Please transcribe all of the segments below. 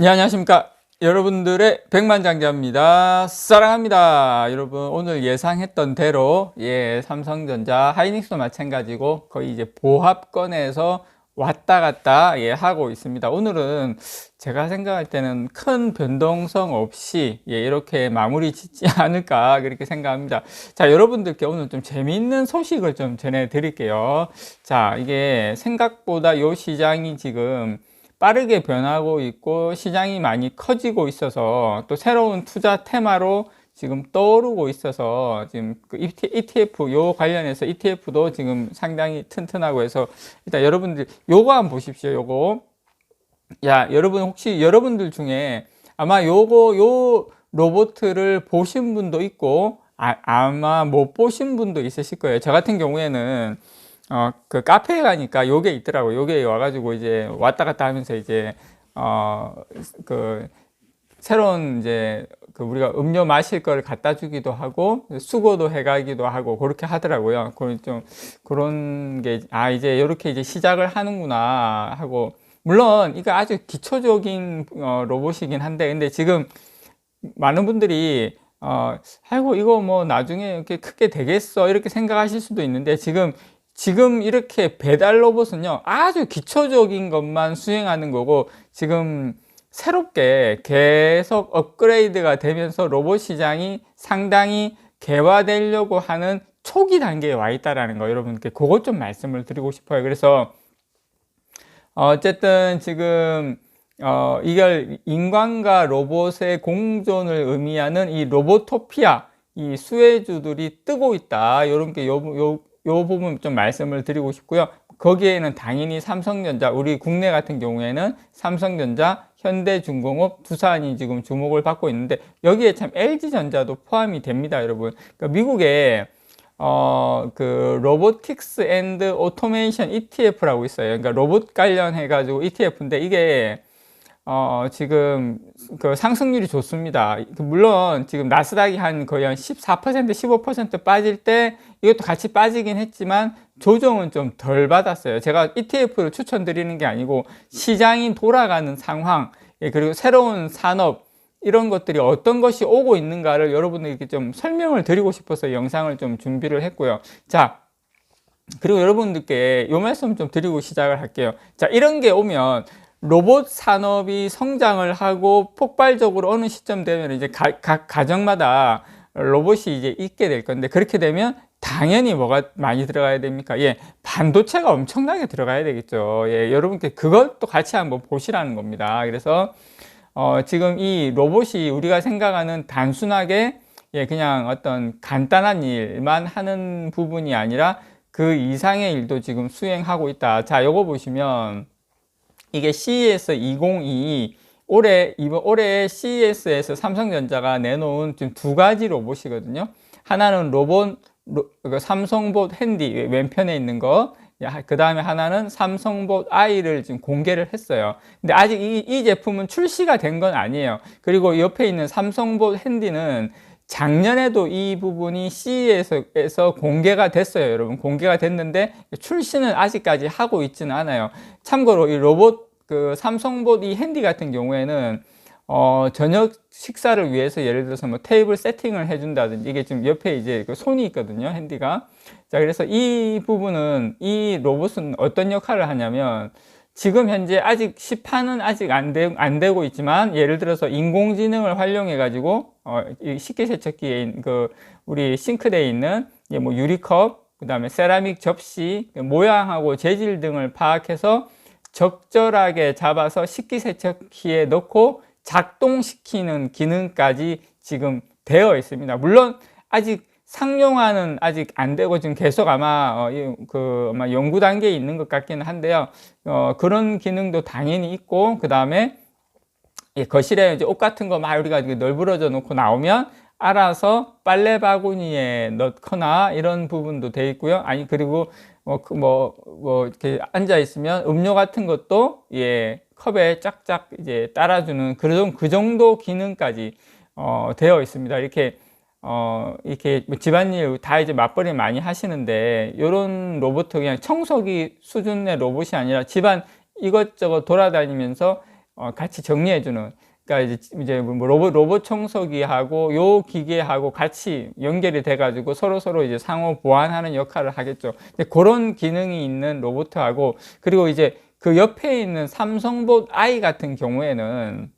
네, 안녕하십니까. 여러분들의 백만장자입니다. 사랑합니다. 여러분, 오늘 예상했던 대로, 예, 삼성전자, 하이닉스도 마찬가지고, 거의 이제 보합권에서 왔다 갔다, 예, 하고 있습니다. 오늘은 제가 생각할 때는 큰 변동성 없이, 예, 이렇게 마무리 짓지 않을까, 그렇게 생각합니다. 자, 여러분들께 오늘 좀 재미있는 소식을 좀 전해드릴게요. 자, 이게 생각보다 요 시장이 지금, 빠르게 변하고 있고 시장이 많이 커지고 있어서 또 새로운 투자 테마로 지금 떠오르고 있어서 지금 그 ETF 요 관련해서 ETF도 지금 상당히 튼튼하고 해서 일단 여러분들 요거 한번 보십시오. 요거 야 여러분 혹시 여러분들 중에 아마 요거 요 로봇을 보신 분도 있고 아, 아마 못 보신 분도 있으실 거예요. 저 같은 경우에는 어, 그 카페에 가니까 요게 있더라고. 요게 와가지고 이제 왔다 갔다 하면서 이제, 어, 그, 새로운 이제, 그 우리가 음료 마실 걸 갖다 주기도 하고, 수고도 해가기도 하고, 그렇게 하더라고요. 그런 좀, 그런 게, 아, 이제 이렇게 이제 시작을 하는구나 하고, 물론, 이거 아주 기초적인 어, 로봇이긴 한데, 근데 지금 많은 분들이 어, 아이고, 이거 뭐 나중에 이렇게 크게 되겠어. 이렇게 생각하실 수도 있는데, 지금 지금 이렇게 배달 로봇은요, 아주 기초적인 것만 수행하는 거고, 지금 새롭게 계속 업그레이드가 되면서 로봇 시장이 상당히 개화되려고 하는 초기 단계에 와 있다라는 거 여러분께 그것 좀 말씀을 드리고 싶어요. 그래서 어쨌든 지금 어 이걸 인간과 로봇의 공존을 의미하는 이 로보토피아 이 수혜주들이 뜨고 있다. 이런 게 요, 요, 요 부분 좀 말씀을 드리고 싶고요. 거기에는 당연히 삼성전자, 우리 국내 같은 경우에는 삼성전자, 현대중공업, 두산이 지금 주목을 받고 있는데 여기에 참 LG전자도 포함이 됩니다, 여러분. 그러니까 미국에 어, 그 로보틱스 앤드 오토메이션 ETF라고 있어요. 그러니까 로봇 관련해 가지고 ETF인데 이게 어, 지금 그 상승률이 좋습니다. 그 물론 지금 나스닥이 한 거의 한 14%, 15% 빠질 때 이것도 같이 빠지긴 했지만 조정은 좀 덜 받았어요. 제가 ETF를 추천드리는 게 아니고 시장이 돌아가는 상황, 예, 그리고 새로운 산업, 이런 것들이 어떤 것이 오고 있는가를 여러분들에게 좀 설명을 드리고 싶어서 영상을 좀 준비를 했고요. 자, 그리고 여러분들께 요 말씀 좀 드리고 시작을 할게요. 자, 이런 게 오면 로봇 산업이 성장을 하고 폭발적으로 어느 시점 되면 이제 각, 각 가정마다 로봇이 이제 있게 될 건데 그렇게 되면 당연히 뭐가 많이 들어가야 됩니까? 예, 반도체가 엄청나게 들어가야 되겠죠. 예, 여러분께 그것도 같이 한번 보시라는 겁니다. 그래서 어, 지금 이 로봇이 우리가 생각하는 단순하게 예, 그냥 어떤 간단한 일만 하는 부분이 아니라 그 이상의 일도 지금 수행하고 있다. 자, 요거 보시면 이게 CES 2022 올해 이번 올해 CES에서 삼성전자가 내놓은 지금 두 가지 로봇이거든요. 하나는 로봇 로, 그 삼성봇 핸디 왼편에 있는 거. 그 다음에 하나는 삼성봇 I를 지금 공개를 했어요. 근데 아직 이, 이 제품은 출시가 된 건 아니에요. 그리고 옆에 있는 삼성봇 핸디는 작년에도 이 부분이 CES에서 공개가 됐어요, 여러분. 공개가 됐는데 출시는 아직까지 하고 있지는 않아요. 참고로 이 로봇 그 삼성봇 이 핸디 같은 경우에는 어, 저녁 식사를 위해서 예를 들어서 뭐 테이블 세팅을 해준다든지 이게 지금 옆에 이제 그 손이 있거든요, 핸디가. 자, 그래서 이 부분은 이 로봇은 어떤 역할을 하냐면 지금 현재 아직 시판은 아직 안, 되, 안 되고 있지만 예를 들어서 인공지능을 활용해 가지고 어, 이 식기 세척기에 그 우리 싱크대에 있는 뭐 유리컵 그 다음에 세라믹 접시 그 모양하고 재질 등을 파악해서 적절하게 잡아서 식기 세척기에 넣고 작동시키는 기능까지 지금 되어 있습니다. 물론 아직 상용화는 아직 안 되고 지금 계속 아마 어, 그 아마 연구 단계에 있는 것 같기는 한데요. 어, 그런 기능도 당연히 있고 그 다음에 거실에 이제 옷 같은 거 막 우리가 널브러져 놓고 나오면 알아서 빨래 바구니에 넣거나 이런 부분도 돼 있고요. 아니 그리고 뭐, 그 뭐, 뭐, 이렇게 앉아 있으면 음료 같은 것도, 예, 컵에 쫙쫙 이제 따라주는 그런, 그 정도 기능까지, 어, 되어 있습니다. 이렇게, 어, 이렇게 뭐 집안일 다 이제 맞벌이 많이 하시는데, 요런 로봇 그냥 청소기 수준의 로봇이 아니라 집안 이것저것 돌아다니면서, 어, 같이 정리해주는 그러니까 이제, 이제 뭐 로봇, 로봇 청소기하고 요 기계하고 같이 연결이 돼가지고 서로 서로 이제 상호 보완하는 역할을 하겠죠. 근데 그런 기능이 있는 로봇하고 그리고 이제 그 옆에 있는 삼성봇 i 같은 경우에는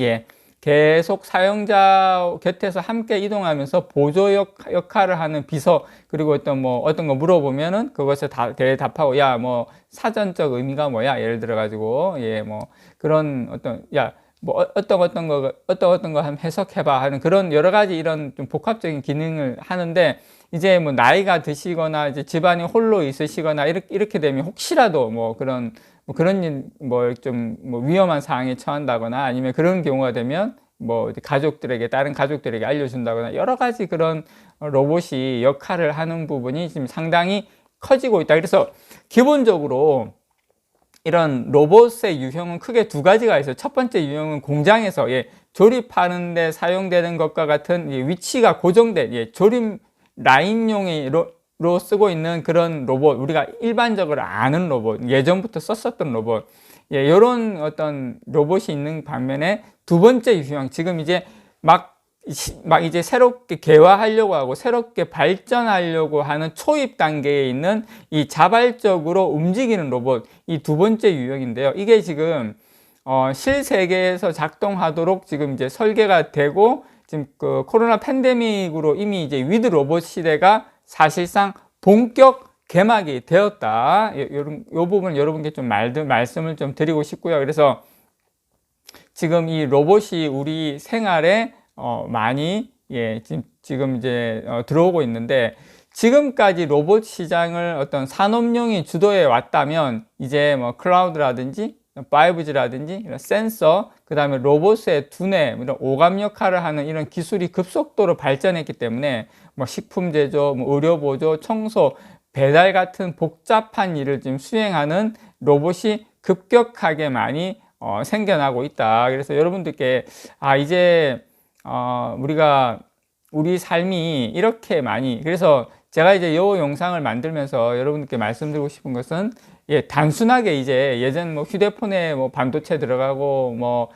예. 계속 사용자 곁에서 함께 이동하면서 보조 역, 역할을 하는 비서 그리고 어떤 뭐 어떤 거 물어보면은 그것에 다 대답하고 야 뭐 사전적 의미가 뭐야? 예를 들어 가지고 예 뭐 그런 어떤 야 뭐 어떤 어떤 거 어떤 어떤 거 한번 해석해봐 하는 그런 여러 가지 이런 좀 복합적인 기능을 하는데 이제 뭐 나이가 드시거나 이제 집안이 홀로 있으시거나 이렇게 이렇게 되면 혹시라도 뭐 그런 뭐 그런 뭐좀 뭐 위험한 상황에 처한다거나 아니면 그런 경우가 되면 뭐 가족들에게 다른 가족들에게 알려준다거나 여러 가지 그런 로봇이 역할을 하는 부분이 지금 상당히 커지고 있다. 그래서 기본적으로 이런 로봇의 유형은 크게 두 가지가 있어요. 첫 번째 유형은 공장에서 예, 조립하는 데 사용되는 것과 같은 예, 위치가 고정된 예, 조립 라인용으로 쓰고 있는 그런 로봇 우리가 일반적으로 아는 로봇 예전부터 썼었던 로봇 예, 이런 어떤 로봇이 있는 반면에 두 번째 유형 지금 이제 막 막 이제 새롭게 개화하려고 하고 새롭게 발전하려고 하는 초입 단계에 있는 이 자발적으로 움직이는 로봇 이 두 번째 유형인데요. 이게 지금 어, 실세계에서 작동하도록 지금 이제 설계가 되고 지금 그 코로나 팬데믹으로 이미 이제 위드 로봇 시대가 사실상 본격 개막이 되었다. 요, 요, 요 부분 여러분께 좀 말, 말씀을 좀 드리고 싶고요. 그래서 지금 이 로봇이 우리 생활에 어, 많이 예, 지금, 지금 이제 어, 들어오고 있는데 지금까지 로봇 시장을 어떤 산업용이 주도해 왔다면 이제 뭐 클라우드라든지 5G라든지 이런 센서, 그 다음에 로봇의 두뇌, 이런 오감 역할을 하는 이런 기술이 급속도로 발전했기 때문에 뭐 식품 제조, 뭐 의료 보조, 청소, 배달 같은 복잡한 일을 지금 수행하는 로봇이 급격하게 많이 어, 생겨나고 있다. 그래서 여러분들께 아 이제 어, 우리가 우리 삶이 이렇게 많이 그래서 제가 이제 이 영상을 만들면서 여러분들께 말씀드리고 싶은 것은 예, 단순하게 이제 예전 뭐 휴대폰에 뭐 반도체 들어가고 뭐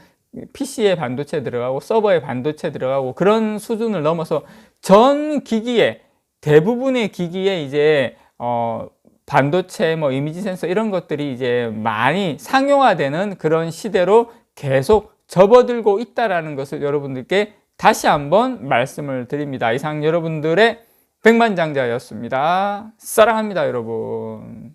PC에 반도체 들어가고 서버에 반도체 들어가고 그런 수준을 넘어서 전 기기에 대부분의 기기에 이제 어 반도체 뭐 이미지 센서 이런 것들이 이제 많이 상용화되는 그런 시대로 계속 접어들고 있다라는 것을 여러분들께 다시 한번 말씀을 드립니다. 이상 여러분들의 백만장자였습니다. 사랑합니다, 여러분.